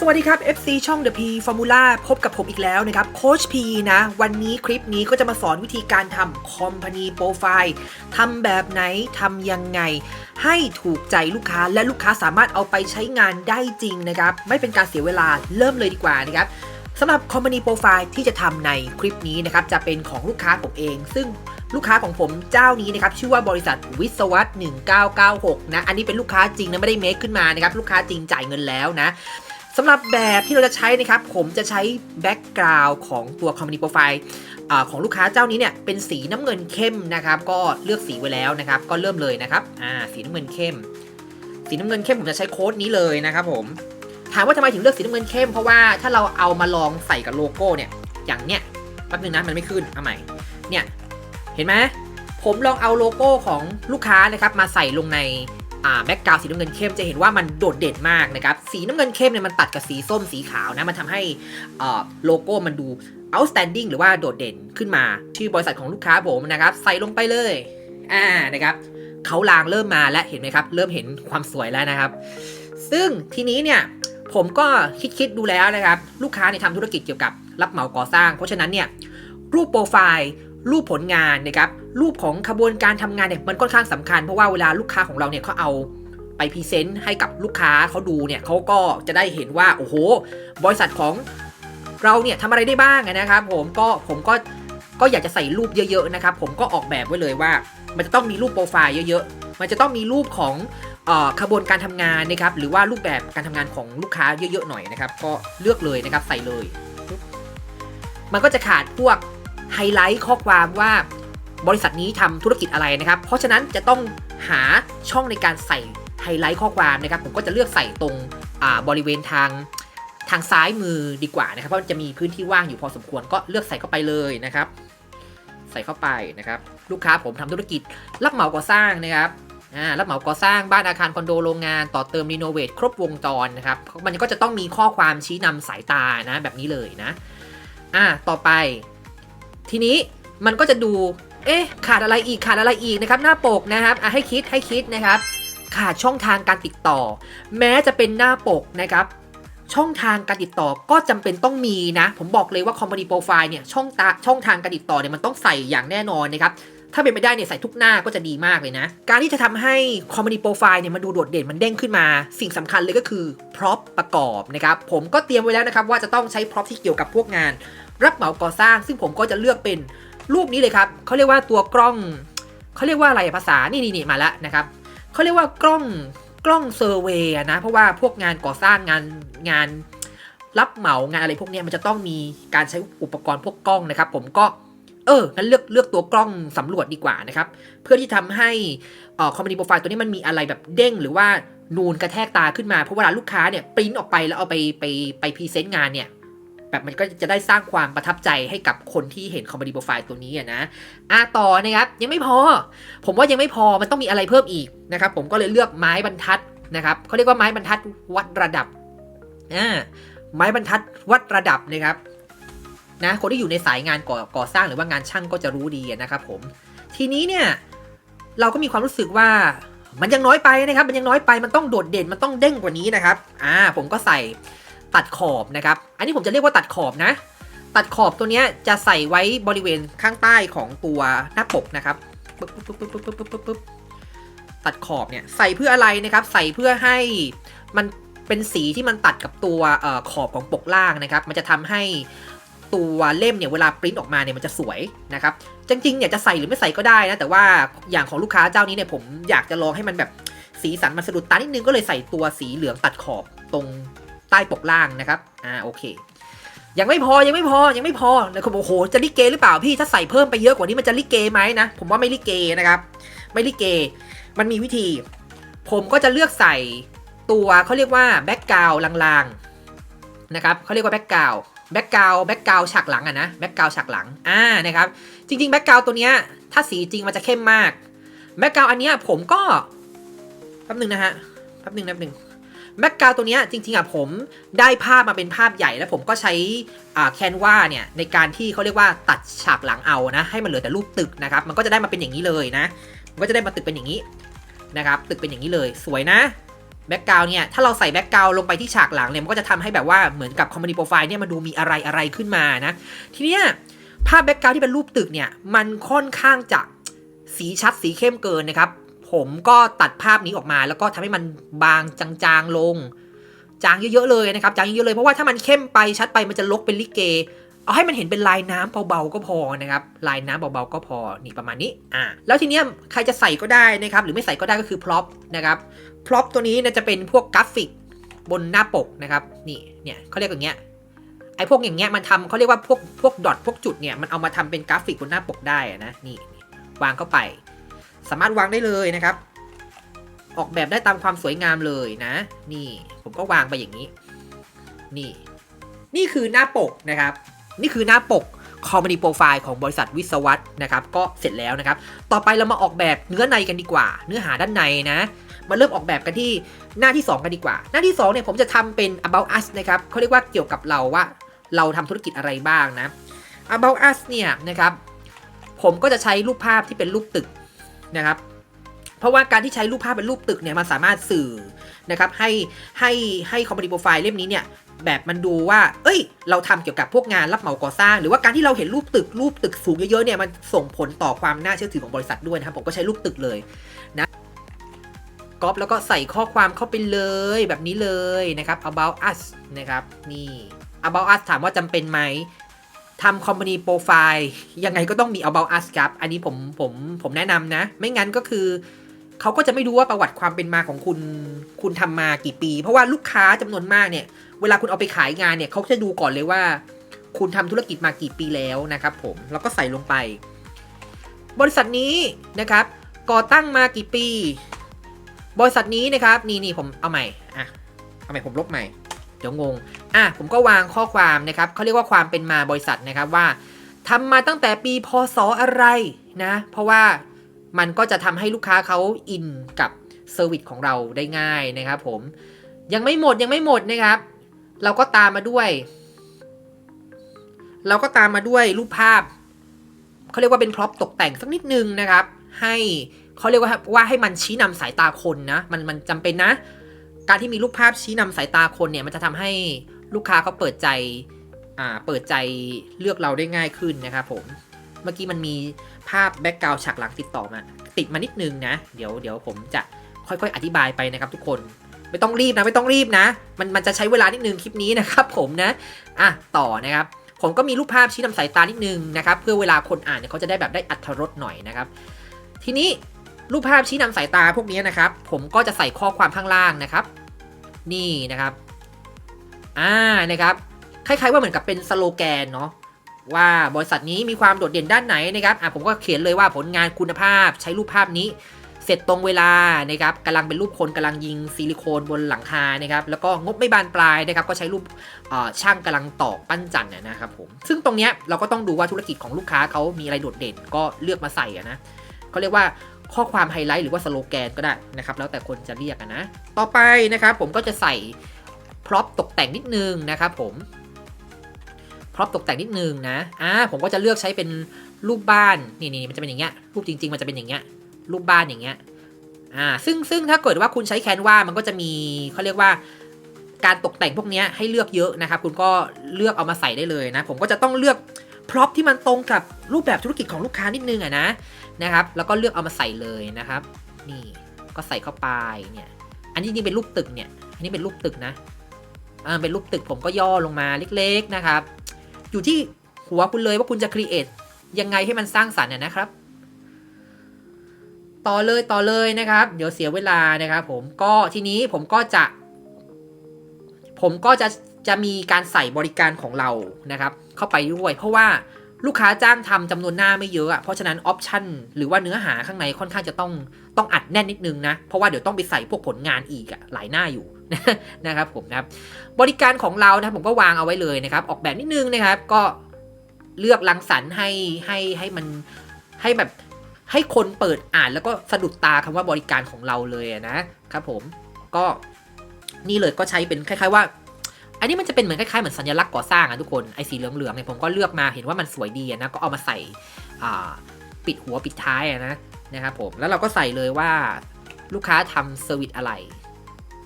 สวัสดีครับ FC ช่อง The P Formula พบกับผมอีกแล้วนะครับโคช P นะ วันนี้คลิปนี้ก็จะมาสอนวิธีการทำ Company Profile ทำแบบไหนทำยังไง ให้ถูกใจลูกค้าและลูกค้าสามารถเอาไปใช้งานได้จริงนะครับ ไม่เป็นการเสียเวลาเริ่มเลยดีกว่านะครับสำหรับ Company Profile ที่จะทำในคลิปนี้นะครับ จะเป็นของลูกค้าผมเอง ซึ่งลูกค้าของผมเจ้านี้นะครับ ชื่อว่าบริษัทวิศวัต1996 นะ อันนี้เป็นลูกค้าจริงนะ ไม่ได้เมคขึ้นมานะครับ ลูกค้าจริงจ่ายเงินแล้วนะ สำหรับแบบที่เราจะใช้นะครับ ผมจะใช้แบ็กกราวด์ของตัว Company Profile ของลูกค้าเจ้านี้เนี่ยเป็นสีน้ำเงินเข้มนะครับ ก็เลือกสีไว้แล้วนะครับ ก็เริ่มเลยนะครับอ่าสีน้ำเงินเข้ม สีน้ำเงินเข้มผมจะใช้โค้ดนี้เลยนะครับผมถามว่าทำไมถึงเลือกสีน้ำเงินเข้มเพราะว่าถ้าเราเอามาลองใส่กับโลโก้เนี่ยอย่างเนี้ยแป๊บนึงนะมันไม่ขึ้นเอาใหม่เนี่ยเห็นไหมผมลองเอาโลโก้ของลูกค้านะครับมาใส่ลงใน แบ็กกราวสีน้ำเงินเข้มจะเห็นว่ามันโดดเด่นมากนะครับ สีน้ำเงินเข้มเนี่ยมันตัดกับสีส้มสีขาวนะ มันทำให้โลโก้มันดู outstanding หรือว่าโดดเด่นขึ้นมา ชื่อบริษัทของลูกค้าผมนะครับ ใส่ลงไปเลย อ่านะครับเขาลางเริ่มมาแล้วเห็นไหมครับ เริ่มเห็นความสวยแล้วนะครับ ซึ่งทีนี้เนี่ยผมก็คิดคิดดูแล้วนะครับ ลูกค้าเนี่ยทำธุรกิจเกี่ยวกับรับเหมาก่อสร้าง เพราะฉะนั้นเนี่ยรูปโปรไฟล์ รูปผลงานนะครับรูปของขบวนการทำงานเนี่ยมันค่อนข้างสำคัญเพราะว่าเวลาลูกค้าของเราเนี่ยเขาเอาไปพรีเซนต์ให้กับลูกค้าเขาดูเนี่ยเขาก็จะได้เห็นว่าโอ้โห บริษัทของเราเนี่ยทำอะไรได้บ้างนะครับ ผมก็ผมก็ก็อยากจะใส่รูปเยอะๆนะครับ ผมก็ออกแบบไว้เลยว่า มันจะต้องมีรูปโปรไฟล์เยอะๆ มันจะต้องมีรูปของขบวนการทำงานนะครับ หรือว่ารูปแบบการทำงานของลูกค้าเยอะๆหน่อยนะครับ ก็เลือกเลยนะครับใส่เลย มันก็จะขาดพวก ไฮไลท์ข้อความว่าบริษัทนี้ทำธุรกิจอะไรนะครับ เพราะฉะนั้นจะต้องหาช่องในการใส่ไฮไลท์ข้อความนะครับ ผมก็จะเลือกใส่ตรงบริเวณทางทางซ้ายมือดีกว่านะครับ เพราะมันจะมีพื้นที่ว่างอยู่พอสมควรก็เลือกใส่เข้าไปเลยนะครับ ใส่เข้าไปนะครับ ลูกค้าผมทำธุรกิจรับเหมาก่อสร้างนะครับรับเหมาก่อสร้างบ้านอาคารคอนโดโรงงานต่อเติมรีโนเวทครบวงจรนะครับ มันก็จะต้องมีข้อความชี้นำสายตานะแบบนี้เลยนะ อ่าต่อไป ทีนี้มันก็จะดู เอ๊ะ ขาดอะไรอีกขาดอะไรอีกนะครับ หน้าปกนะครับอะให้คิดให้คิดนะครับ ขาดช่องทางการติดต่อ แม้จะเป็นหน้าปกนะครับ ช่องทางการติดต่อก็จำเป็นต้องมีนะ ผมบอกเลยว่า Company Profile เนี่ยช่องตาช่องทางการติดต่อเนี่ยมันต้องใส่อย่างแน่นอนนะครับถ้าเป็นไปได้เนี่ยใส่ทุกหน้าก็จะดีมากเลยนะ การที่จะทำให้ Company Profile เนี่ยมันดูโดดเด่นมันเด้งขึ้นมา สิ่งสำคัญเลยก็คือพร็อพประกอบนะครับ ผมก็เตรียมไว้แล้วนะครับว่าจะต้องใช้พร็อพที่เกี่ยวกับพวกงาน รับเหมาก่อสร้าง ซึ่งผมก็จะเลือกเป็นรูปนี้เลยครับเขาเรียกว่าตัวกล้องเขาเรียกว่าอะไรภาษานี่นี่นมาแล้วนะครับเขาเรียกว่ากล้องกล้องเซอร์เวย์นะเพราะว่าพวกงานก่อสร้างงานงานรับเหมางานอะไรพวกนี้มันจะต้องมีการใช้อุปกรณ์พวกกล้องนะครับ ผมก็เอองั้นเลือกเลือกตัวกล้องสำรวจดีกว่านะครับ เพื่อที่ทำให้อ่อคอมมานด์โปรไฟล์ตัวนี้มันมีอะไรแบบเด้ง หรือว่านูนกระแทกตาขึ้นมาเพราะเวลาลูกค้าเนี่ยปริ้นออกไปแล้วเอาไปไปไปพรีเซนต์งานเนี่ย แบบมันก็จะได้สร้างความประทับใจให้กับคนที่เห็นคอมมานด์โปรไฟล์ตัวนี้นะอะต่อนะครับยังไม่พอ ผมว่ายังไม่พอมันต้องมีอะไรเพิ่มอีกนะครับ ผมก็เลยเลือกไม้บรรทัดนะครับเขาเรียกว่าไม้บรรทัดวัดระดับอ่าไม้บรรทัดวัดระดับนะครับนะคนที่อยู่ในสายงานก่อก่อสร้างหรือว่างานช่างก็จะรู้ดีนะครับผมทีนี้เนี่ยเราก็มีความรู้สึกว่ามันยังน้อยไปนะครับ มันยังน้อยไปมันต้องโดดเด่นมันต้องเด้งกว่านี้นะครับอ่าผมก็ใส่ ตัดขอบนะครับ อันนี้ผมจะเรียกว่าตัดขอบนะ ตัดขอบตัวนี้จะใส่ไว้บริเวณข้างใต้ของตัวหน้าปกนะครับตัดขอบเนี่ยใส่เพื่ออะไรนะครับ ใส่เพื่อให้มันเป็นสีที่มันตัดกับตัวขอบของปกล่างนะครับ มันจะทำให้ตัวเล่มเนี่ยเวลาปริ้นออกมาเนี่ยมันจะสวยนะครับ จริงๆเนี่ยจะใส่หรือไม่ใส่ก็ได้นะ แต่ว่าอย่างของลูกค้าเจ้านี้เนี่ยผมอยากจะลองให้มันแบบสีสันมันสะดุดตานิดนึงก็เลยใส่ตัวสีเหลืองตัดขอบตรง ใต้ปกล่างนะครับ อ่าโอเค ยังไม่พอยังไม่พอยังไม่พอแล้วเขาบอกโอ้โหจะลิเกหรือเปล่าพี่ถ้าใส่เพิ่มไปเยอะกว่านี้มันจะลิเกไหมนะผมว่าไม่ลิเกนะครับ ไม่ลิเก มันมีวิธี ผมก็จะเลือกใส่ตัวเขาเรียกว่าแบ็กกราวลางๆนะครับเขาเรียกว่าแบ็กกราวแบ็กกราวแบ็กกราวฉากหลังอะนะแบ็กกราวฉากหลังอ่านะครับจริงๆแบ็กกราวตัวเนี้ยถ้าสีจริงมันจะเข้มมากแบ็กกราวอันเนี้ยผมก็แป๊บหนึ่งนะฮะแป๊บหนึ่งแป๊บหนึ่ง แบ็กกราวตัวนี้จริงๆอะผมได้ภาพมาเป็นภาพใหญ่แล้วผมก็ใช้แคนวาเนี่ยในการที่เขาเรียกว่าตัดฉากหลังเอานะ ให้มันเหลือแต่รูปตึกนะครับ มันก็จะได้มาเป็นอย่างนี้เลยนะ มันก็จะได้มาตึกเป็นอย่างนี้นะครับตึกเป็นอย่างนี้เลยสวยนะแบ็กกราวเนี่ยถ้าเราใส่แบ็กกราวลงไปที่ฉากหลังเนี่ยมันก็จะทำให้แบบว่าเหมือนกับคอม p านีโปรไฟล์เนี่ยมันดูมีอะไรอะไรขึ้นมานะ ทีเนี้ยภาพแบ็กกราวที่เป็นรูปตึกเนี่ยมันค่อนข้างจะสีชัดสีเข้มเกินนะครับ ผมก็ตัดภาพนี้ออกมา แล้วก็ทำให้มันบางจางๆลง จางเยอะๆเลยนะครับจางเยอะๆเลยเพราะว่าถ้ามันเข้มไปชัดไปมันจะลกเป็นลิเก เอาให้มันเห็นเป็นลายน้ำเบาๆก็พอนะครับลายน้ำเบาๆก็พอนี่ประมาณนี้อ่าแล้วทีเนี้ยใครจะใส่ก็ได้นะครับหรือไม่ใส่ก็ได้ก็คือพร็อพนะครับพร็อพตัวนี้นะจะเป็นพวกกราฟิกบนหน้าปกนะครับนี่เนี่ยเขาเรียกอย่างเงี้ยไอ้พวกอย่างเงี้ยมันทำเขาเรียกว่าพวกพวกดอทพวกจุดเนี่ยมันเอามาทำเป็นกราฟิกบนหน้าปกได้นะนี่วางเข้าไป สามารถวางได้เลยนะครับ ออกแบบได้ตามความสวยงามเลยนะ นี่ผมก็วางไปอย่างนี้ นี่ นี่คือหน้าปกนะครับ นี่คือหน้าปกคอม p านีโปรไฟล์ของบริษัทวิศวัตนะครับก็เสร็จแล้วนะครับ ต่อไปเรามาออกแบบเนื้อในกันดีกว่า เนื้อหาด้านในนะ มาเริ่มออกแบบกันที่หน้าที่ 2 กันดีกว่า หน้าที่2เนี่ยผมจะทำเป็น about us นะครับเขาเรียกว่าเกี่ยวกับเราว่า เราทำธุรกิจอะไรบ้างนะ about us เนี่ยนะครับ ผมก็จะใช้รูปภาพที่เป็นรูปตึก นะครับเพราะว่าการที่ใช้รูปภาพเป็นรูปตึกเนี่ยมันสามารถสื่อนะครับให้ให้ให้คอมพานีโปรไฟล์เล่มนี้เนี่ยแบบมันดูว่า เอ้ย เราทำเกี่ยวกับพวกงานรับเหมาก่อสร้าง หรือว่าการที่เราเห็นรูปตึกรูปตึกสูงเยอะๆเนี่ยมันส่งผลต่อความน่าเชื่อถือของบริษัทด้วยนะครับผมก็ใช้รูปตึกเลยนะก๊อปแล้วก็ใส่ข้อความเข้าไปเลยแบบนี้เลยนะครับ about us นะครับนี่ about us ถามว่าจำเป็นไหม ทำ company profile ยังไงก็ต้องมี about us ครับ อันนี้ผมผมผมแนะนำนะ ไม่งั้นก็คือ เขาก็จะไม่รู้ว่าประวัติความเป็นมาของคุณคุณทำมากี่ปี เพราะว่าลูกค้าจำนวนมากเนี่ย เวลาคุณเอาไปขายงานเนี่ยเขาจะดูก่อนเลยว่า คุณทำธุรกิจมากี่ปีแล้วนะครับผมแล้วก็ใส่ลงไป บริษัทนี้นะครับ ก่อตั้งมากี่ปี บริษัทนี้นะครับ นี่นี่ผมเอาใหม่อะเอาใหม่ผมลบใหม่ เดี๋ยวงง อะผมก็วางข้อความนะครับเขาเรียกว่าความเป็นมาบริษัทนะครับว่าทำมาตั้งแต่ปีพศอะไรนะ เพราะว่ามันก็จะทำให้ลูกค้าเขาอินกับเซอร์วิสของเราได้ง่ายนะครับผมยังไม่หมดยังไม่หมดนะครับ เราก็ตามมาด้วย เราก็ตามมาด้วยรูปภาพเขาเรียกว่าเป็นพร็อพตกแต่งสักนิดนึงนะครับ ให้เขาเรียกว่าว่าให้มันชี้นำสายตาคนนะ มันมันจำเป็นนะ การที่มีรูปภาพชี้นำสายตาคนเนี่ยมันจะทำให้ลูกค้าเขาเปิดใจอ่าเปิดใจเลือกเราได้ง่ายขึ้นนะครับผมเมื่อกี้มันมีภาพแบ็กกราวฉากหลังติดต่อมาติดมานิดนึงนะ เดี๋ยวเดี๋ยวผมจะค่อยๆ อธิบายไปนะครับทุกคนไม่ต้องรีบนะไม่ต้องรีบนะ มันมันจะใช้เวลานิดนึงคลิปนี้นะครับผมนะอะต่อนะครับผมก็มีรูปภาพชี้นำสายตานิดนึงนะครับเพื่อเวลาคนอ่านเนี่ยเขาจะได้แบบได้อัธรสหน่อยนะครับทีนี้รูปภาพชี้นำสายตาพวกนี้นะครับผมก็จะใส่ข้อความข้างล่างนะครับ นี่นะครับ อ่านะครับ คล้ายๆว่าเหมือนกับเป็นสโลแกนเนาะว่าบริษัทนี้มีความโดดเด่นด้านไหนนะครับอะผมก็เขียนเลยว่าผลงานคุณภาพใช้รูปภาพนี้ เสร็จตรงเวลานะครับกำลังเป็นรูปคนกำลังยิงซิลิโคนบนหลังคานะครับแล้วก็งบไม่บานปลายนะครับก็ใช้รูปช่างกำลังตอกปั้นจันน่ะนะครับผมซึ่งตรงเนี้ยเราก็ต้องดูว่าธุรกิจของลูกค้าเขามีอะไรโดดเด่นก็เลือกมาใส่นะเขาเรียกว่า ข้อความไฮไลท์หรือว่าสโลแกนก็ได้นะครับ แล้วแต่คนจะเรียกนะ ต่อไปนะครับผมก็จะใส่พร็อพตกแต่งนิดนึงนะครับผมพร็อพตกแต่งนิดนึงนะอ่าผมก็จะเลือกใช้เป็นรูปบ้านนี่นี่มันจะเป็นอย่างเงี้ยรูปจริง ๆ มันจะเป็นอย่างเงี้ยรูปบ้านอย่างเงี้ยอ่าซึ่งซึ่งถ้าเกิดว่าคุณใช้แคนวามันก็จะมีเขาเรียกว่าการตกแต่งพวกนี้ให้เลือกเยอะนะครับ คุณก็เลือกเอามาใส่ได้เลยนะ ผมก็จะต้องเลือก พร็อพที่มันตรงกับรูปแบบธุรกิจของลูกค้านิดนึงอะนะนะครับ แล้วก็เลือกเอามาใส่เลยนะครับ นี่ก็ใส่เข้าไปเนี่ยอันนี้จริงเป็นรูปตึกเนี่ยอันนี้เป็นรูปตึกนะอ่าเป็นรูปตึกผมก็ย่อลงมาเล็กๆนะครับ อยู่ที่หัวคุณเลยว่าคุณจะครีเอทยังไงให้มันสร้างสรรค์น่ะนะครับต่อเลยต่อเลยนะครับ เดี๋ยวเสียเวลานะครับ ผมก็ทีนี้ผมก็จะ ผมก็จะ จะมีการใส่บริการของเรานะครับ เข้าไปด้วย เพราะว่าลูกค้าจ้างทำจำนวนหน้าไม่เยอะอะเพราะฉะนั้นออปชันหรือว่าเนื้อหาข้างในค่อนข้างจะต้องต้องอัดแน่นนิดนึงนะ เพราะว่าเดี๋ยวต้องไปใส่พวกผลงานอีกอะหลายหน้าอยู่นะครับผมนะครับบริการของเรานะผมก็วางเอาไว้เลยนะครับ ออกแบบนิดนึงนะครับ ก็เลือกรังสรรค์ให้ให้ให้มันให้แบบให้คนเปิดอ่านแล้วก็สะดุดตาคำว่าบริการของเราเลยนะครับผมก็นี่เลยก็ใช้เป็นคล้าย ๆว่า อันนี้มันจะเป็นเหมือนคล้ายๆเหมือนสัญลักษณ์ก่อสร้างอะทุกคนไอ้สีเหลืองๆเนี่ยผมก็เลือกมาเห็นว่ามันสวยดีนะก็เอามาใส่ปิดหัวปิดท้ายอะนะนะครับผมแล้วเราก็ใส่เลยว่าลูกค้าทำเซอร์วิสอะไร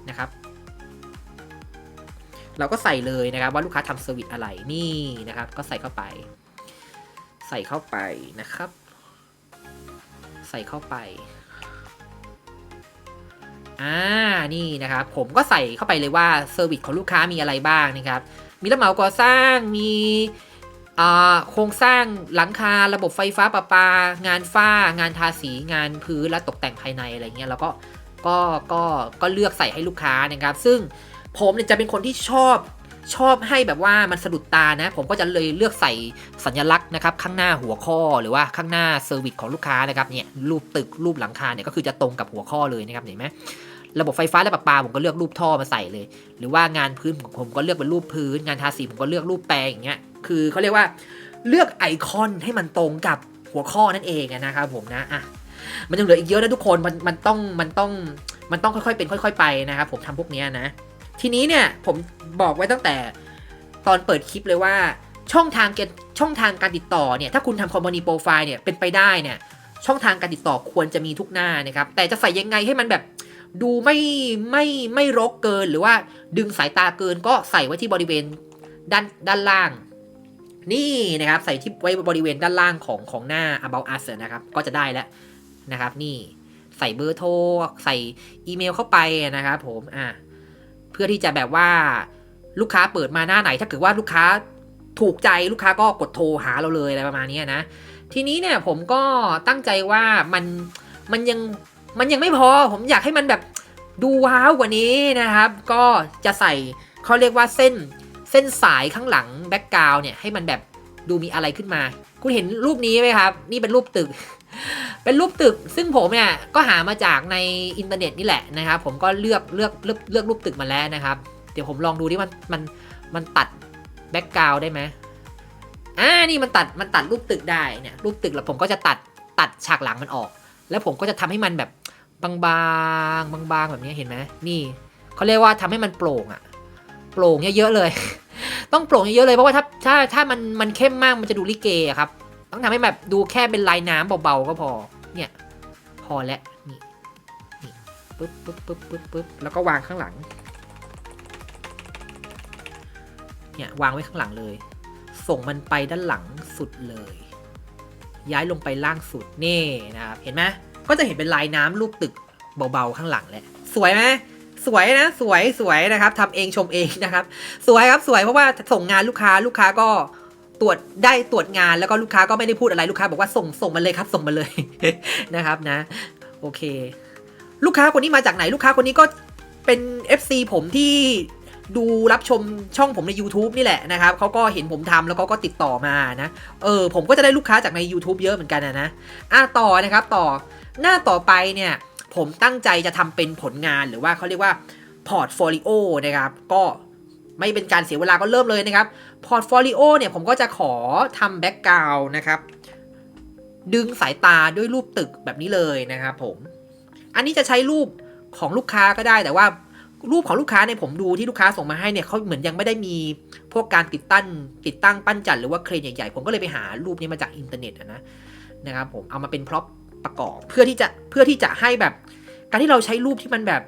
นะครับ เราก็ใส่เลยนะครับว่าลูกค้าทำเซอร์วิสอะไรนี่นะครับ ก็ใส่เข้าไป ใส่เข้าไปนะครับ ใส่เข้าไป อ่านี่นะครับผมก็ใส่เข้าไปเลยว่าเซอร์วิสของลูกค้ามีอะไรบ้างนะครับ มีรับเหมาก่อสร้างมีโครงสร้างหลังคาระบบไฟฟ้าประปา งานฝ้างานทาสีงานพื้นและตกแต่งภายในอะไรเงี้ยแล้วก็ก็ก็ก็เลือกใส่ให้ลูกค้านะครับ ซึ่งผมเนี่ยจะเป็นคนที่ชอบชอบให้แบบว่ามันสะดุดตานะ ผมก็จะเลยเลือกใส่สัญลักษณ์นะครับ ข้างหน้าหัวข้อหรือว่าข้างหน้าเซอร์วิสของลูกค้านะครับเนี่ยรูปตึกรูปหลังคาเนี่ยก็คือจะตรงกับหัวข้อเลยนะครับเห็นไหม ระบบไฟฟ้าและประปาผมก็เลือกรูปท่อมาใส่เลย หรือว่างานพื้นผมก็เลือกเป็นรูปพื้น งานทาสีผมก็เลือกรูปแปลงอย่างเงี้ยคือเขาเรียกว่าเลือกไอคอนให้มันตรงกับหัวข้อนั่นเองนะครับผมนะอะมันยังเหลืออีกเยอะนะทุกคนมันมันต้องมันต้องมันต้องค่อยๆเป็นค่อย ๆ ไปนะครับผมทำพวกเนี้ยนะ ทีนี้เนี่ยผมบอกไว้ตั้งแต่ตอนเปิดคลิปเลยว่าช่องทางเกช่องทางการติดต่อเนี่ยถ้าคุณทำคอมมูนิโปรไฟล์เนี่ยเป็นไปได้เนี่ยช่องทางการติดต่อควรจะมีทุกหน้านะครับแต่จะใส่ยังไงให้มันแบบ ดูไม่ไม่ไม่รกเกินหรือว่าดึงสายตาเกินก็ใส่ไว้ที่บริเวณด้านด้านล่าง นี่นะครับใส่ที่ไว้บริเวณด้านล่างของของหน้า about us นะครับก็จะได้แล้วนะครับนี่ใส่เบอร์โทรใส่อีเมลเข้าไปนะครับผมอะเพื่อที่จะแบบว่าลูกค้าเปิดมาหน้าไหน ถ้าเกิดว่าลูกค้าถูกใจลูกค้าก็กดโทรหาเราเลยอะไรประมาณนี้นะ ทีนี้เนี่ยผมก็ตั้งใจว่ามันมันยัง มันยังไม่พอผมอยากให้มันแบบดูว้าวกว่านี้นะครับ ก็จะใส่เขาเรียกว่าเส้นเส้นสายข้างหลังแบ็กกราวเนี่ยให้มันแบบดูมีอะไรขึ้นมา คุณเห็นรูปนี้ไหมครับ นี่เป็นรูปตึก เป็นรูปตึก ซึ่งผมเนี่ยก็หามาจากในอินเทอร์เน็ตนี่แหละนะครับ ผมก็เลือกเลือกเลือกเลือกรูปตึกมาแล้วนะครับ เดี๋ยวผมลองดูดิมันมันมันตัดแบ็กกราวได้ไหมอ่านี่มันตัดมันตัดรูปตึกได้เนี่ยรูปตึกแล้วผมก็จะตัดตัดฉากหลังมันออก แล้วผมก็จะทำให้มันแบบบางๆบางๆแบบนี้เห็นไหมนี่เขาเรียกว่าทำให้มันโปร่งอะโปร่งเยอะๆเลย ต้องโปร่งเยอะๆเลยเพราะว่าถ้าถ้าถ้ามันมันเข้มมากมันจะดูลิเกอะครับ ต้องทำให้แบบดูแค่เป็นลายน้ำเบาๆก็พอเนี่ยพอแล้วนี่นี่ปึ๊บปึ๊บปึ๊บปึ๊บปึ๊บแล้วก็วางข้างหลังเนี่ยวางไว้ข้างหลังเลย ส่งมันไปด้านหลังสุดเลย ย้ายลงไปล่างสุดนี่นะครับเห็นไหมก็จะเห็นเป็นลายน้ำรูปตึกเบาๆข้างหลังแหละสวยไหมสวยนะสวยสวยนะครับทำเองชมเองนะครับ สวยครับสวยเพราะว่าส่งงานลูกค้าลูกค้าก็ตรวจได้ตรวจงานแล้วก็ลูกค้าก็ไม่ได้พูดอะไรลูกค้าบอกว่าส่งส่งมาเลยครับ ส่งมาเลยนะครับนะ โอเค ลูกค้าคนนี้มาจากไหนลูกค้าคนนี้ก็เป็น FC ผมที่ ดูรับชมช่องผมใน YouTube นี่แหละนะครับเขาก็เห็นผมทำแล้วเขาก็ติดต่อมานะ เออ ผมก็จะได้ลูกค้าจากใน YouTube เยอะเหมือนกันนะนะอะต่อนะครับต่อหน้าต่อไปเนี่ยผมตั้งใจจะทำเป็นผลงานหรือว่าเขาเรียกว่าพอร์ตโฟลิโอนะครับก็ไม่เป็นการเสียเวลาก็เริ่มเลยนะครับพอร์ตโฟลิโอเนี่ยผมก็จะขอทำแบ็กกราวน์นะครับดึงสายตาด้วยรูปตึกแบบนี้เลยนะครับผม อันนี้จะใช้รูปของลูกค้าก็ได้แต่ว่า รูปของลูกค้าเนี่ยผมดูที่ลูกค้าส่งมาให้เนี่ยเขาเหมือนยังไม่ได้มีพวกการติดตั้งติดตั้งปั้นจันหรือว่าเครนใหญ่ๆ ผมก็เลยไปหารูปนี้มาจากอินเทอร์เน็ตนะนะครับผมเอามาเป็นพร็อพประกอบเพื่อที่จะเพื่อที่จะให้แบบ การที่เราใช้รูปที่มันแบบ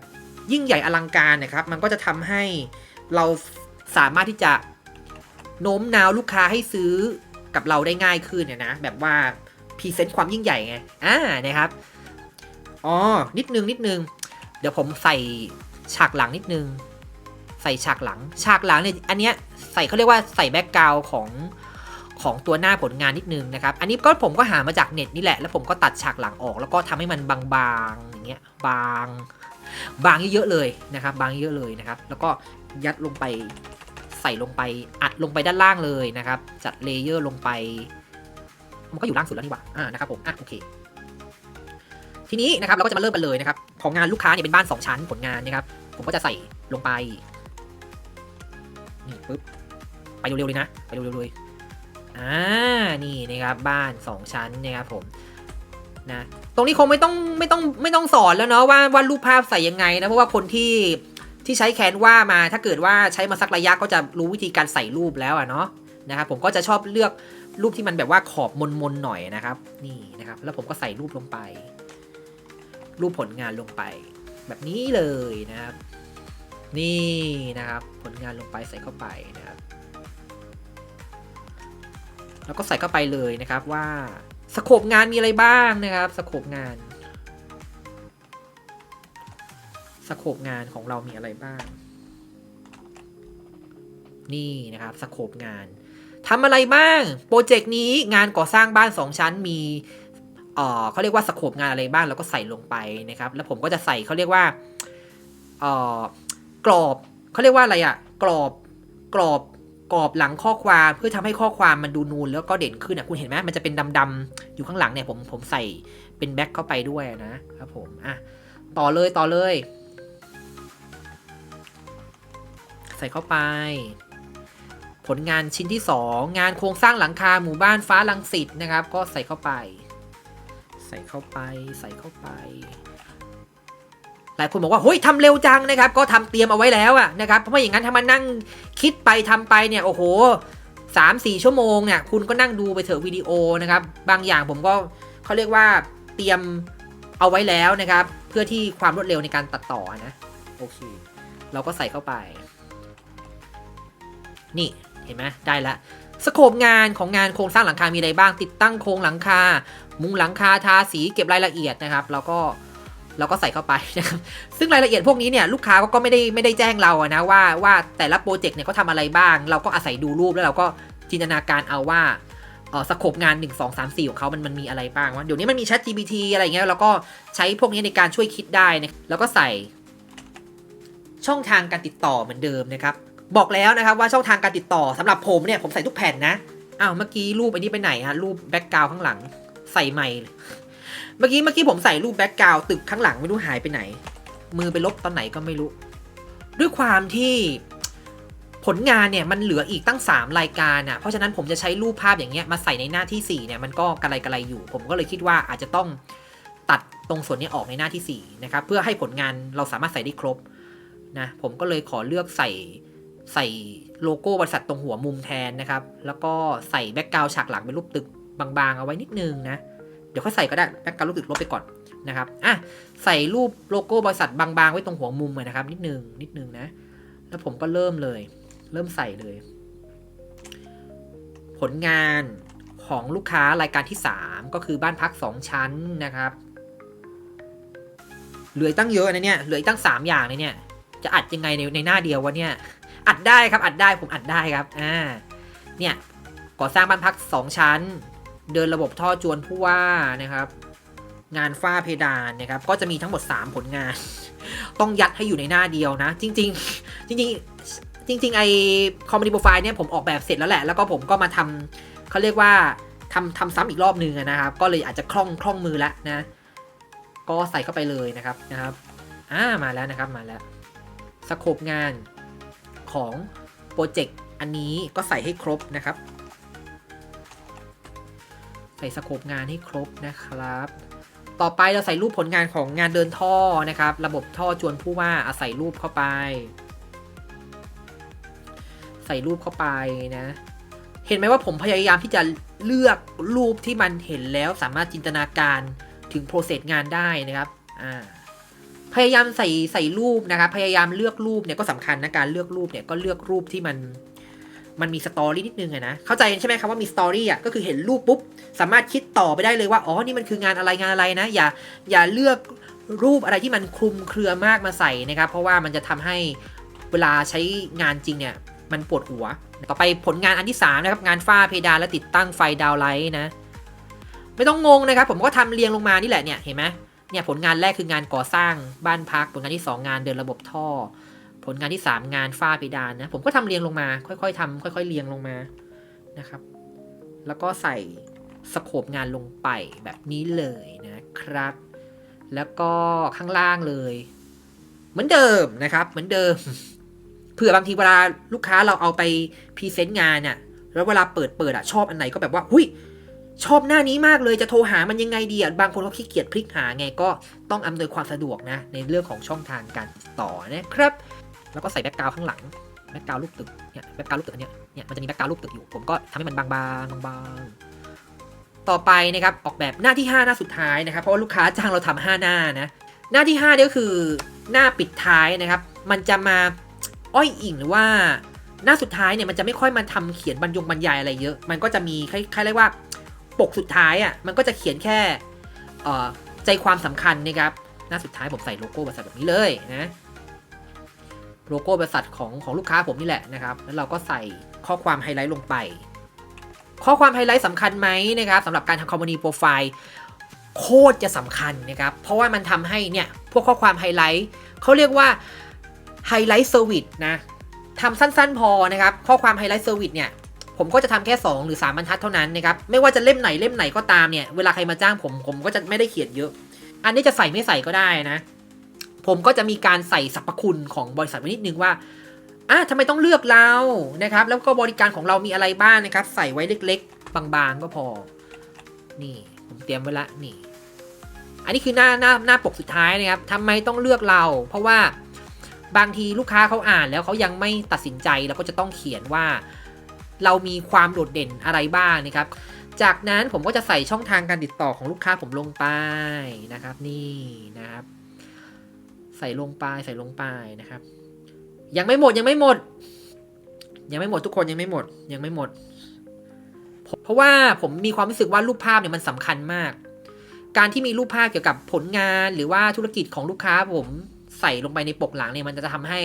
ยิ่งใหญ่อลังการนะครับมันก็จะทำให้เราสามารถที่จะโน้มน้าวลูกค้าให้ซื้อกับเราได้ง่ายขึ้นเนี่ยนะแบบว่าพรีเซนต์ความยิ่งใหญ่ไงอ่านะครับอ๋อนิดนึงนิดนึง เดี๋ยวผมใส่ ฉากหลังนิดนึง ใส่ฉากหลัง ฉากหลังเนี่ยอันเนี้ยใส่เขาเรียกว่าใส่แบ็กกราวของของตัวหน้าผลงานนิดนึงนะครับ อันนี้ก็ผมก็หามาจากเน็ตนี่แหละ แล้วผมก็ตัดฉากหลังออก แล้วก็ทำให้มันบางๆอย่างเงี้ย บาง บางเยอะๆเลยนะครับ บางเยอะเลยนะครับ แล้วก็ยัดลงไปใส่ลงไป อัดลงไปด้านล่างเลยนะครับ จัดเลเยอร์ลงไป มันก็อยู่ล่างสุดแล้วนี่หว่า อ่า นะครับผม อะ โอเค ทีนี้นะครับเราก็จะมาเริ่มกันเลยนะครับ ของงานลูกค้าเนี่ยเป็นบ้าน 2 ชั้นผลงานนะครับ ผมก็จะใส่ลงไป นี่ปึ๊บ ไปเร็วๆเลยนะ ไปเร็วๆเลย อ่า นี่นะครับ บ้าน 2 ชั้นนะครับผม นะ ตรงนี้คงไม่ต้องไม่ต้องไม่ต้องสอนแล้วเนาะว่าว่ารูปภาพใส่ยังไงนะ เพราะว่าคนที่ที่ใช้แคนว่ามา ถ้าเกิดว่าใช้มาสักระยะก็จะรู้วิธีการใส่รูปแล้วอะเนาะ นะครับผมก็จะชอบเลือกรูปที่มันแบบว่าขอบมนๆหน่อยนะครับ นี่นะครับ แล้วผมก็ใส่รูปลงไป รูปผลงานลงไป แบบนี้เลยนะครับ นี่นะครับผลงานลงไปใส่เข้าไปนะครับ แล้วก็ใส่เข้าไปเลยนะครับว่าสโคปงานมีอะไรบ้างนะครับสโคปงานสโคปงานของเรามีอะไรบ้าง นี่นะครับสโคปงานทำอะไรบ้าง โปรเจกต์นี้งานก่อสร้างบ้านสองชั้นมี เออเขาเรียกว่าสโคปงานอะไรบ้างแล้วก็ใส่ลงไปนะครับ แล้วผมก็จะใส่เขาเรียกว่าเออกรอบเขาเรียกว่าอะไรอะกรอบกรอบกรอบหลังข้อความเพื่อทำให้ข้อความมันดูนูนแล้วก็เด่นขึ้นอะคุณเห็นไหมมันจะเป็นดำๆอยู่ข้างหลังเนี่ยผมผมใส่เป็นแบ็คเข้าไปด้วยนะครับผมอะต่อเลยต่อเลย ใส่เข้าไป ผลงานชิ้นที่ 2 งานโครงสร้างหลังคาหมู่บ้านฟ้าลังสิตนะครับ ก็ใส่เข้าไป ส่เข้าไปใส่เข้าไป หลายคนบอกว่าเฮ้ยทำเร็วจังนะครับ ก็ทำเตรียมเอาไว้แล้วอะนะครับเพราะไม่อย่างนั้นถ้ามานั่งคิดไปทำไปเนี่ยโอ้โหสามสี่ชั่วโมงเนี่ยคุณก็นั่งดูไปเถอะวิดีโอนะครับ บางอย่างผมก็เขาเรียกว่าเตรียมเอาไว้แล้วนะครับ เพื่อที่ความรวดเร็วในการตัดต่อนะโอเคเราก็ใส่เข้าไป นี่เห็นไหมได้ละสโคปงานของงานโครงสร้างหลังคามีอะไรบ้าง ติดตั้งโครงหลังคา มุงหลังคาทาสีเก็บรายละเอียดนะครับ แล้วก็เราก็ใส่เข้าไปนะครับ ซึ่งรายละเอียดพวกนี้เนี่ยลูกค้าก็ไม่ได้ไม่ได้แจ้งเราอะนะว่าว่าแต่ละโปรเจกต์เนี่ยเขาทำอะไรบ้าง เราก็อาศัยดูรูปแล้วเราก็จินตนาการเอาว่าเออสโคปงาน 1 2 3 4 ของเขามันมันมีอะไรบ้างวะเดี๋ยวนี้มันมี Chat GPT อะไรเงี้ยเราก็ใช้พวกนี้ในการช่วยคิดได้นะแล้วก็ใส่ช่องทางการติดต่อเหมือนเดิมนะครับ บอกแล้วนะครับว่าช่องทางการติดต่อสำหรับผมเนี่ยผมใส่ทุกแผ่นนะอ้าวเมื่อกี้รูปอันนี้ไปไหนฮะรูปแบ็กกราวข้างหลัง ใส่ใหม่ เมื่อกี้เมื่อกี้ผมใส่รูปแบ็กกราวตึกข้างหลังไม่รู้หายไปไหน มือไปลบตอนไหนก็ไม่รู้ ด้วยความที่ผลงานเนี่ยมันเหลืออีกตั้ง 3 รายการอะ เพราะฉะนั้นผมจะใช้รูปภาพอย่างเงี้ยมาใส่ในหน้าที่ 4 เนี่ยมันก็กระไรกระไรอยู่ ผมก็เลยคิดว่าอาจจะต้องตัดตรงส่วนนี้ออกในหน้าที่ 4 นะครับ เพื่อให้ผลงานเราสามารถใส่ได้ครบนะผมก็เลยขอเลือกใส่ใส่โลโก้บริษัทตรงหัวมุมแทนนะครับ แล้วก็ใส่แบ็กกราวฉากหลังเป็นรูปตึก บางๆเอาไว้นิดนึงนะ เดี๋ยวค่อยใส่ก็ได้แบ็กกราวรูปตึกลบไปก่อนนะครับ อะ ใส่รูปโลโก้บริษัทบางๆ ไว้ตรงหัวมุมนะครับ นิดนึงนิดนึงนะ แล้วผมก็เริ่มเลย เริ่มใส่เลย ผลงานของลูกค้ารายการที่ 3 ก็คือบ้านพัก 2 ชั้นนะครับ เหลือตั้งเยอะนะเนี่ย เหลืออกตั้ง 3 อย่างเลยเนี่ย จะอัดยังไงในในหน้าเดียววะเนี่ย อัดได้ครับ อัดได้ ผมอัดได้ครับ อ่า เนี่ย ก่อสร้างบ้านพัก 2 ชั้น เดินระบบท่อจวนผู้ว่านะครับ งานฝ้าเพดานนะครับ ก็จะมีทั้งหมด 3 ผลงาน ต้องยัดให้อยู่ในหน้าเดียวนะ จริง ๆ จริง ๆ จริง ๆ ไอคอมม n นิโปรไฟล์เนี่ยผมออกแบบเสร็จแล้วแหละ แล้วก็ผมก็มาทำเขาเรียกว่าทำทำซ้ำอีกรอบนึงนะครับ ก็เลยอาจจะคล่องคล่องมือแล้วนะ ก็ใส่เข้าไปเลยนะครับนะครับอ่ามาแล้วนะครับมาแล้วสโคปงานของโปรเจกต์อันนี้ก็ใส่ให้ครบนะครับ ส่สโคปงานให้ครบนะครับ ต่อไปเราใส่รูปผลงานของงานเดินท่อนะครับ ระบบท่อจวนผู้ว่าอาศัยรูปเข้าไป ใส่รูปเข้าไปนะ เห็นไหมว่าผมพยายามที่จะเลือกรูปที่มันเห็นแล้วสามารถจินตนาการถึงโปรเซสงานได้นะครับอ่าพยายามใส่ใส่รูปนะครับ พยายามเลือกรูปเนี่ยก็สำคัญนะการเลือกรูปเนี่ยก็เลือกรูปที่มัน มันมีสตอรี่นิดนึงอะนะ เข้าใจใช่ไหมครับว่ามีสตอรี่อะก็คือเห็นรูปปุ๊บ สามารถคิดต่อไปได้เลยว่า อ๋อ นี่มันคืองานอะไรงานอะไรนะ อย่า อย่าเลือกรูปอะไรที่มันคลุมเครือมากมาใส่นะครับ เพราะว่ามันจะทำให้เวลาใช้งานจริงเนี่ย มันปวดหัว ต่อไปผลงานอันที่3นะครับ งานฝ้าเพดานและติดตั้งไฟดาวไลท์นะ ไม่ต้องงงนะครับ ผมก็ทำเรียงลงมานี่แหละเนี่ย เห็นไหมเนี่ยผลงานแรกคืองานก่อสร้างบ้านพัก ผลงานที่ 2 งานเดินระบบท่อ ผลงานที่ 3 งานฝ้าเพดานนะ ผมก็ทำเรียงลงมา ค่อยๆทำค่อย ๆเรียงลงมานะครับ แล้วก็ใส่สโคปงานลงไปแบบนี้เลยนะครับ แล้วก็ข้างล่างเลย เหมือนเดิมนะครับ เหมือนเดิมเผื่อบางทีเวลาลูกค้าเราเอาไปพรีเซนต์งานเนี่ยแล้วเวลาเปิดเปิดอะชอบอันไหนก็แบบว่าหุยชอบหน้านี้มากเลยจะโทรหามันยังไงดีอะบางคนเขาขี้เกียจคลิกหาไงก็ต้องอำนวยความสะดวกนะ ในเรื่องของช่องทางการติดต่อนะครับ แล้วก็ใส่แบ็กกราวข้างหลังแบ็กกราวรูปตึกเนี่ยแบ็กกราวรูปตึกอันเนี้ยเนี่ยมันจะมีแบ็กกราวรูปตึกอยู่ ผมก็ทำให้มันบางๆบางๆต่อไปนะครับออกแบบหน้าที่ 5 หน้าสุดท้ายนะครับเพราะว่าลูกค้าจ้างเราทำห้าหน้านะหน้าที่5เนี่ยก็คือหน้าปิดท้ายนะครับ มันจะมาอ้อยอิงหรือว่าหน้าสุดท้ายเนี่ยมันจะไม่ค่อยมาทำเขียนบรรยงบรรยายอะไรเยอะ มันก็จะมีคล้ายๆเรียกว่าปกสุดท้ายอะ่ะมันก็จะเขียนแค่ใจความสำคัญนะครับหน้าสุดท้ายผมใส่โลโก้บริษัทแบบนี้เลยนะ โลโก้บริษัทของของลูกค้าผมนี่แหละนะครับ แล้วเราก็ใส่ข้อความไฮไลท์ลงไป ข้อความไฮไลท์สำคัญไหมนะครับสำหรับการทำคอมมูนิโปรไฟล์โคตรจะสำคัญนะครับ เพราะว่ามันทำให้เนี่ย พวกข้อความไฮไลท์เขาเรียกว่าไฮไลท์เซอร์วิสนะทำสั้นๆพอนะครับ ข้อความไฮไลท์เซอร์วิสเนี่ย ผมก็จะทำแค่ 2 หรือ 3 บรรทัดเท่านั้นนะครับ ไม่ว่าจะเล่มไหนเล่มไหนก็ตามเนี่ย เวลาใครมาจ้างผมผมก็จะไม่ได้เขียนเยอะ อันนี้จะใส่ไม่ใส่ก็ได้นะ ผมก็จะมีการใส่สรรพคุณของบริษัทไว้นิดนึงว่าอะทำไมต้องเลือกเรานะครับ แล้วก็บริการของเรามีอะไรบ้างนะครับ ใส่ไว้เล็กๆ บางๆก็พอ นี่ ผมเตรียมไว้ละนี่ อันนี้คือหน้าหน้าหน้าปกสุดท้ายนะครับทำไมต้องเลือกเรา เพราะว่าบางทีลูกค้าเขาอ่านแล้วเขายังไม่ตัดสินใจเราก็จะต้องเขียนว่า เรามีความโดดเด่นอะไรบ้างนะครับ จากนั้นผมก็จะใส่ช่องทางการติดต่อของลูกค้าผมลงไปนะครับ นี่นะครับ ใส่ลงไปใส่ลงไปนะครับ ยังไม่หมดยังไม่หมด ยังไม่หมดทุกคนยังไม่หมด ยังไม่หมด เพราะว่าผมมีความรู้สึกว่ารูปภาพเนี่ยมันสำคัญมาก การที่มีรูปภาพเกี่ยวกับผลงานหรือว่าธุรกิจของลูกค้าผมใส่ลงไปในปกหลังเนี่ยมันจะทำให้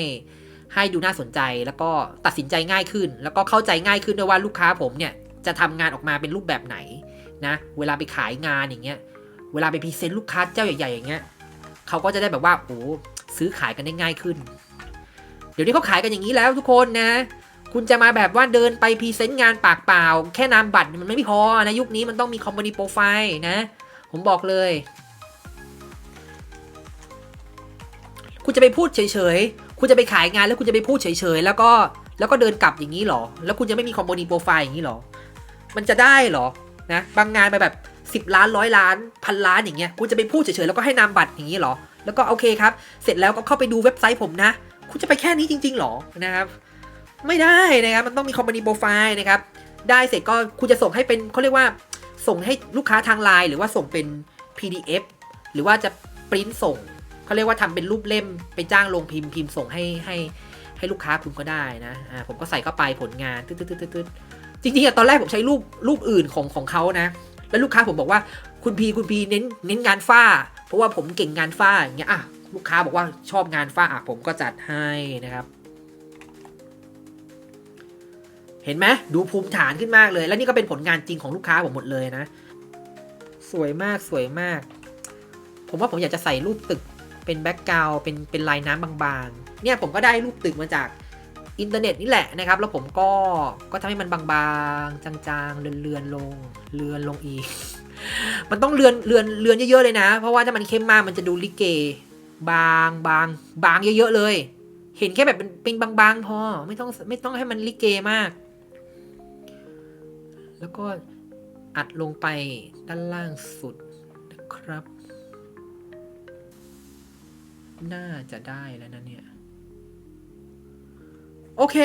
ให้ดูน่าสนใจแล้วก็ตัดสินใจง่ายขึ้น แล้วก็เข้าใจง่ายขึ้นด้วยว่าลูกค้าผมเนี่ยจะทำงานออกมาเป็นรูปแบบไหนนะ เวลาไปขายงานอย่างเงี้ย เวลาไปพรีเซนต์ลูกค้าเจ้าใหญ่ๆอย่างเงี้ย เขาก็จะได้แบบว่าโอ้ซื้อขายกันได้ง่ายขึ้น เดี๋ยวนี้เขาขายกันอย่างนี้แล้วทุกคนนะ คุณจะมาแบบว่าเดินไปพรีเซนต์งานปากเปล่า แค่นามบัตรมันไม่พอนะยุคนี้มันต้องมีคอมมูนิโปรไฟล์นะ ผมบอกเลย คุณจะไปพูดเฉยๆ คุณจะไปขายงานแล้วคุณจะไปพูดเฉยๆ แล้วก็แล้วก็เดินกลับอย่างนี้หรอ แล้วคุณจะไม่มีคอมมูนิโปรไฟล์อย่างนี้หรอ มันจะได้หรอนะ บางงานไปแบบ 10 ล้านร้อยล้านพันล้านอย่างเงี้ยคุณจะไปพูดเฉยๆแล้วก็ให้นามบัตรอย่างนี้หรอ แล้วก็โอเคครับ เสร็จแล้วก็เข้าไปดูเว็บไซต์ผมนะ คุณจะไปแค่นี้จริง ๆหรอนะครับไม่ได้นะครับมันต้องมีคอมมูนิโปรไฟล์นะครับได้เสร็จก็คุณจะส่งให้เป็นเขาเรียกว่าส่งให้ลูกค้าทางไลน์หรือว่าส่งเป็น PDF หรือว่าจะปริ้นส่งเขาเรียกว่าทำเป็นรูปเล่มไปจ้างลงพิมพ์พิมพ์ส่งให้ให้ให้ลูกค้าคุณก็ได้นะอ่าผมก็ใส่เข้าไปผลงานตึ๊ดๆๆๆจริงๆอะตอนแรกผมใช้รูปรูปอื่นของของเขานะ แล้วลูกค้าผมบอกว่าคุณพีคุณพีเน้นเน้นงานฝ้า เพราะว่าผมเก่งงานฝ้าอย่างเงี้ยอะลูกค้าบอกว่าชอบงานฝ้าอะผมก็จัดให้นะครับ เห็นไหมดูภูมิฐานขึ้นมากเลย แล้วนี่ก็เป็นผลงานจริงของลูกค้าผมหมดเลยนะ สวยมากสวยมาก ผมว่าผมอยากจะใส่รูปตึกเป็นแบ็กกราวเป็นเป็นลายน้ำบางๆ เนี่ยผมก็ได้รูปตึกมาจาก อินเทอร์เน็ตนี่แหละนะครับ แล้วผมก็ก็ทำให้มันบางๆ จางๆ เลือนๆลงเลือนลงอีก มันต้องเลือนเลือนเลือนเยอะๆเลยนะ เพราะว่าถ้ามันเข้มมากมันจะดูลิเก บางบางบางเยอะๆเลย เห็นแค่แบบเป็นเป็นบางๆพอไม่ต้องไม่ต้องให้มันลิเกมาก แล้วก็อัดลงไปด้านล่างสุดนะครับ น่าจะได้แล้วนะเนี่ย โอเค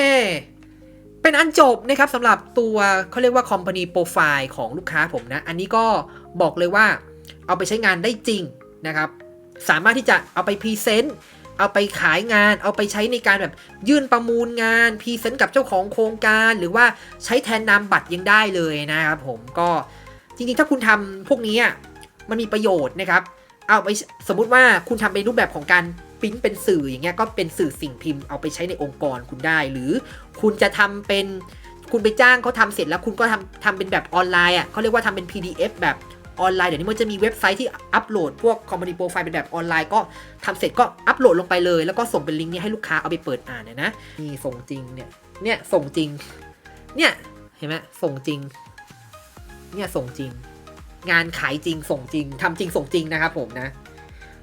เป็นอันจบนะครับสำหรับตัวเขาเรียกว่า Company Profile ของลูกค้าผมนะ อันนี้ก็บอกเลยว่าเอาไปใช้งานได้จริงนะครับ สามารถที่จะเอาไปพรีเซนต์เอาไปขายงาน เอาไปใช้ในการแบบยื่นประมูลงานพรีเซนต์กับเจ้าของโครงการ หรือว่าใช้แทนนามบัตรยังได้เลยนะครับผมก็จริงๆ ถ้าคุณทำพวกนี้มันมีประโยชน์นะครับ เอาไปสมมุติว่าคุณทำเป็นรูปแบบของการ ปริ้นเป็นสื่ออย่างเงี้ยก็เป็นสื่อสิ่งพิมพ์เอาไปใช้ในองค์กรคุณได้ หรือคุณจะทำเป็นคุณไปจ้างเขาทำเสร็จแล้วคุณก็ทำทำเป็นแบบออนไลน์อะเขาเรียกว่าทำเป็น PDF แบบออนไลน์เดี๋ยวนี้มันจะมีเว็บไซต์ที่อัปโหลดพวกคอมมูนิโปรไฟล์เป็นแบบออนไลน์ก็ทำเสร็จก็อัปโหลดลงไปเลย แล้วก็ส่งเป็นลิงก์นี้ให้ลูกค้าเอาไปเปิดอ่านเนี่ยนะนี่ส่งจริงเนี่ยเนี่ยส่งจริงเนี่ยเห็นไหมส่งจริงเนี่ยส่งจริง งานขายจริงส่งจริงทำจริงส่งจริงนะครับผมนะ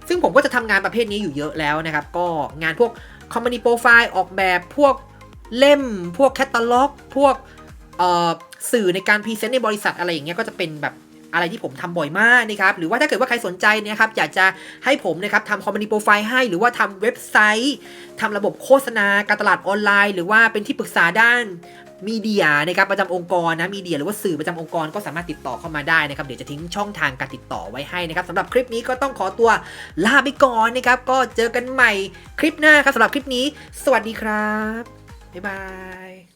ซึ่งผมก็จะทำงานประเภทนี้อยู่เยอะแล้วนะครับ ก็งานพวก Company Profile ออกแบบพวกเล่ม พวกแคตตาล็อก พวกสื่อในการพรีเซนต์ในบริษัทอะไรอย่างเงี้ยก็จะเป็นแบบอะไรที่ผมทำบ่อยมากนะครับ หรือว่าถ้าเกิดว่าใครสนใจนะครับ อยากจะให้ผมนะครับทำ Company Profile ให้ หรือว่าทำเว็บไซต์ทำระบบโฆษณาการตลาดออนไลน์ หรือว่าเป็นที่ปรึกษาด้าน มีเดียนะครับประจำองค์กรนะมีเดียหรือว่าสื่อประจำองค์กรก็สามารถติดต่อเข้ามาได้นะครับเดี๋ยวจะทิ้งช่องทางการติดต่อไว้ให้นะครับสำหรับคลิปนี้ก็ต้องขอตัวลาไปก่อนนะครับก็เจอกันใหม่คลิปหน้าครับสำหรับคลิปนี้ สวัสดีครับบ๊ายบาย